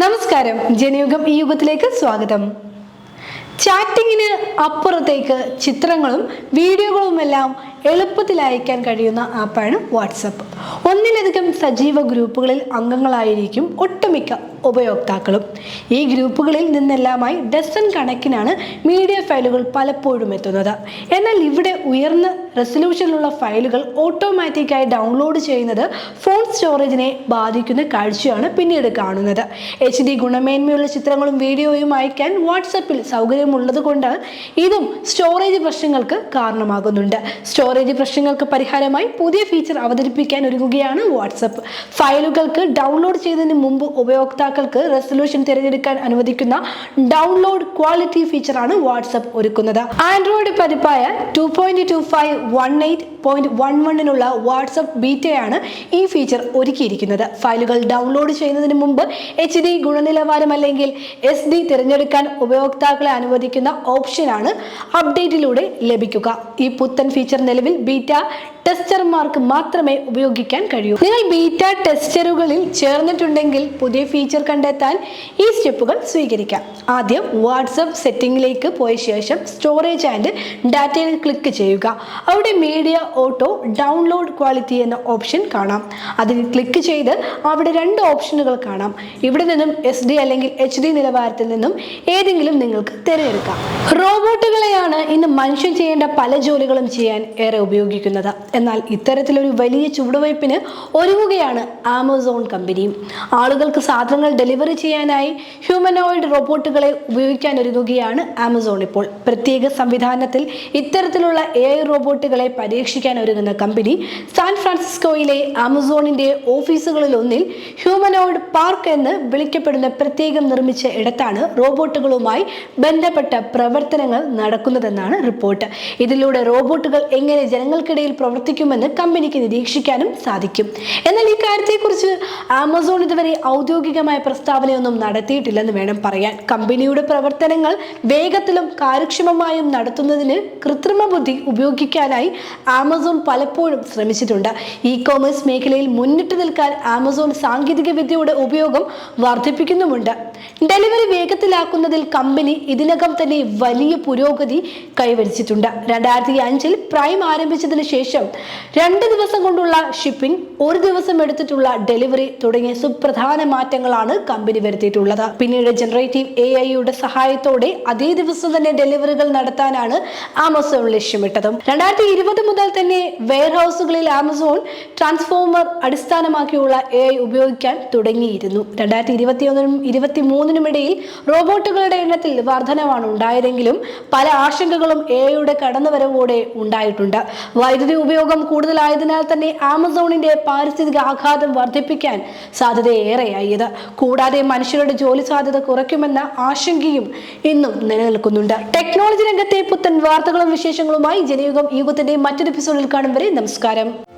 നമസ്കാരം. ജനയുഗം ഈ യുഗത്തിലേക്ക് സ്വാഗതം. ചാറ്റിങ്ങിന് അപ്പുറത്തേക്ക് ചിത്രങ്ങളും വീഡിയോകളുമെല്ലാം എളുപ്പത്തിൽ അയക്കാൻ കഴിയുന്ന ആപ്പാണ് വാട്സപ്പ് ഒന്നിലധികം സജീവ ഗ്രൂപ്പുകളിൽ അംഗങ്ങളായിരിക്കും ഒട്ടുമിക്ക ഉപയോക്താക്കളും. ഈ ഗ്രൂപ്പുകളിൽ നിന്നെല്ലാമായി ഡസൺ കണക്കിനാണ് മീഡിയ ഫയലുകൾ പലപ്പോഴും എത്തുന്നത്. എന്നാൽ ഇവിടെ ഉയർന്ന റെസൊല്യൂഷനിലുള്ള ഫയലുകൾ ഓട്ടോമാറ്റിക്കായി ഡൗൺലോഡ് ചെയ്യുന്നത് ഫോൺ സ്റ്റോറേജിനെ ബാധിക്കുന്ന കാഴ്ചയാണ് പിന്നീട് കാണുന്നത്. എച്ച് ഡി ഗുണമേന്മയുള്ള ചിത്രങ്ങളും വീഡിയോയും അയക്കാൻ വാട്സപ്പിൽ സൗകര്യമുള്ളത് കൊണ്ട് ഇതും സ്റ്റോറേജ് പ്രശ്നങ്ങൾക്ക് കാരണമാകുന്നുണ്ട്. സ്റ്റോറേജ് പ്രശ്നങ്ങൾക്ക് പരിഹാരമായി പുതിയ ഫീച്ചർ അവതരിപ്പിക്കാൻ ഒരുങ്ങുകയാണ് വാട്സപ്പ് ഫയലുകൾക്ക് ഡൗൺലോഡ് ചെയ്തതിന് മുമ്പ് ഉപയോക്താക്കൾക്ക് റെസൊല്യൂഷൻ തിരഞ്ഞെടുക്കാൻ അനുവദിക്കുന്ന ഡൗൺലോഡ് ക്വാളിറ്റി ഫീച്ചറാണ് വാട്സപ്പ് ഒരുക്കുന്നത്. Android പതിപ്പായ two point two five one eight point one വണ്ണിനുള്ള WhatsApp ബീറ്റയാണ് ഈ ഫീച്ചർ ഒരുക്കിയിരിക്കുന്നത്. ഫയലുകൾ ഡൗൺലോഡ് ചെയ്യുന്നതിന് മുമ്പ് എച്ച് ഡി ഗുണനിലവാരം അല്ലെങ്കിൽ എസ് ഡി തിരഞ്ഞെടുക്കാൻ ഉപയോക്താക്കളെ അനുവദിക്കുന്ന ഓപ്ഷനാണ് അപ്ഡേറ്റിലൂടെ ലഭിക്കുക. ഈ പുത്തൻ ഫീച്ചർ നിലവിൽ ബീറ്റ ടെസ്റ്റർമാർക്ക് മാത്രമേ ഉപയോഗിക്കാൻ കഴിയൂ. നിങ്ങൾ ബീറ്റ ടെസ്റ്ററുകളിൽ ചേർന്നിട്ടുണ്ടെങ്കിൽ പുതിയ ഫീച്ചർ കണ്ടെത്താൻ ഈ സ്റ്റെപ്പുകൾ സ്വീകരിക്കാം. ആദ്യം വാട്സപ്പ് സെറ്റിംഗിലേക്ക് പോയ ശേഷം സ്റ്റോറേജ് ആൻഡ് ഡാറ്റയിൽ ക്ലിക്ക് ചെയ്യുക. അവിടെ മീഡിയ ഓട്ടോ ഡൗൺലോഡ് ക്വാളിറ്റി എന്ന ഓപ്ഷൻ കാണാം. അതിൽ ക്ലിക്ക് ചെയ്ത് അവിടെ രണ്ട് ഓപ്ഷനുകൾ കാണാം. ഇവിടെ നിന്നും എസ് അല്ലെങ്കിൽ എച്ച് നിലവാരത്തിൽ നിന്നും ഏതെങ്കിലും നിങ്ങൾക്ക് തിരഞ്ഞെടുക്കാം റോബോട്ടുകളെയാണ് ഇന്ന് മനുഷ്യൻ ചെയ്യേണ്ട പല ജോലികളും ചെയ്യാൻ ഏറെ ഉപയോഗിക്കുന്നത്. എന്നാൽ ഇത്തരത്തിലൊരു വലിയ ചുവടുവയ്പ്പിന് ഒരുങ്ങുകയാണ് ആമസോൺ കമ്പനിയും ആളുകൾക്ക് സാധനങ്ങൾ ഡെലിവറി ചെയ്യാനായി ഹ്യൂമനോയിഡ് റോബോട്ടുകളെ ഉപയോഗിക്കാൻ ഒരുങ്ങുകയാണ് ആമസോൺ ഇപ്പോൾ. പ്രത്യേക സംവിധാനത്തിൽ ഇത്തരത്തിലുള്ള എ ഐ റോബോട്ടുകളെ പരീക്ഷിക്കാൻ ഒരുങ്ങുന്ന കമ്പനി സാൻ ഫ്രാൻസിസ്കോയിലെ ആമസോണിന്റെ ഓഫീസുകളിലൊന്നിൽ ഹ്യൂമനോയിഡ് പാർക്ക് എന്ന് വിളിക്കപ്പെടുന്ന പ്രത്യേകം നിർമ്മിച്ച ഇടത്താണ് റോബോട്ടുകളുമായി ബന്ധപ്പെട്ട പ്രവർത്തനങ്ങൾ നടക്കുന്നതെന്നാണ് റിപ്പോർട്ട്. ഇതിലൂടെ റോബോട്ടുകൾ എങ്ങനെ ജനങ്ങൾക്കിടയിൽ പ്രവർത്തിക്കുമെന്ന് കമ്പനിക്ക് നിരീക്ഷിക്കാനും സാധിക്കും. എന്നാൽ ഈ കാര്യത്തെക്കുറിച്ച് ആമസോൺ ഇതുവരെ ഔദ്യോഗികമായ പ്രസ്താവനയൊന്നും നടത്തിയിട്ടില്ലെന്ന് വേണം പറയാൻ. കമ്പനിയുടെ പ്രവർത്തനങ്ങൾ വേഗത്തിലും കാര്യക്ഷമമായും നടത്തുന്നതിന് കൃത്രിമ ബുദ്ധി ഉപയോഗിക്കാനായി ആമസോൺ പലപ്പോഴും ശ്രമിച്ചിട്ടുണ്ട്. ഇ കോമേഴ്സ് മേഖലയിൽ മുന്നിട്ട് നിൽക്കാൻ ആമസോൺ സാങ്കേതിക വിദ്യയുടെ ഉപയോഗം വർദ്ധിപ്പിക്കുന്നുമുണ്ട്. ഡെലിവറി വേഗത്തിലാക്കുന്നതിൽ കമ്പനി ഇതിനകം തന്നെ വലിയ പുരോഗതി കൈവരിച്ചിട്ടുണ്ട്. രണ്ടായിരത്തി അഞ്ചിൽ പ്രൈം ആരംഭിച്ചതിന് ശേഷം രണ്ട് ദിവസം കൊണ്ടുള്ള ഷിപ്പിംഗ് ഒരു ദിവസം എടുത്തിട്ടുള്ള ഡെലിവറി തുടങ്ങിയ സുപ്രധാന മാറ്റങ്ങളാണ് കമ്പനി വരുത്തിയിട്ടുള്ളത്. പിന്നീട് ജനറേറ്റീവ് എ ഐയുടെ സഹായത്തോടെ അതേ ദിവസം തന്നെ ഡെലിവറികൾ നടത്താനാണ് ആമസോൺ ലക്ഷ്യമിട്ടതും. രണ്ടായിരത്തി ഇരുപത് മുതൽ തന്നെ വെയർഹൌസുകളിൽ ആമസോൺ ട്രാൻസ്ഫോമർ അടിസ്ഥാനമാക്കിയുള്ള എ ഐ ഉപയോഗിക്കാൻ തുടങ്ങിയിരുന്നു. രണ്ടായിരത്തി ഇരുപത്തിയൊന്നിനും ഇരുപത്തി മൂന്നിനും ഇടയിൽ റോബോട്ടുകളുടെ എണ്ണത്തിൽ വർധനവാണ് ഉണ്ടായതെങ്കിലും പല ആശങ്കകളും എ ഐയുടെ കടന്നുവരവോടെ ഉണ്ടായിട്ടുണ്ട്. വൈദ്യുതി ഉപയോഗം കൂടുതലായതിനാൽ തന്നെ ആമസോണിന്റെ പാരിസ്ഥിതിക ആഘാതം വർദ്ധിപ്പിക്കാൻ സാധ്യതയേറെയായത്. കൂടാതെ മനുഷ്യരുടെ ജോലി സാധ്യത കുറയ്ക്കുമെന്ന ആശങ്കയും ഇന്നും നിലനിൽക്കുന്നുണ്ട്. ടെക്നോളജി രംഗത്തെ പുത്തൻ വാർത്തകളും വിശേഷങ്ങളുമായി ജനയുഗം യുഗത്തിന്റെ മറ്റൊരു എപ്പിസോഡിൽ കാണും വരെ നമസ്കാരം.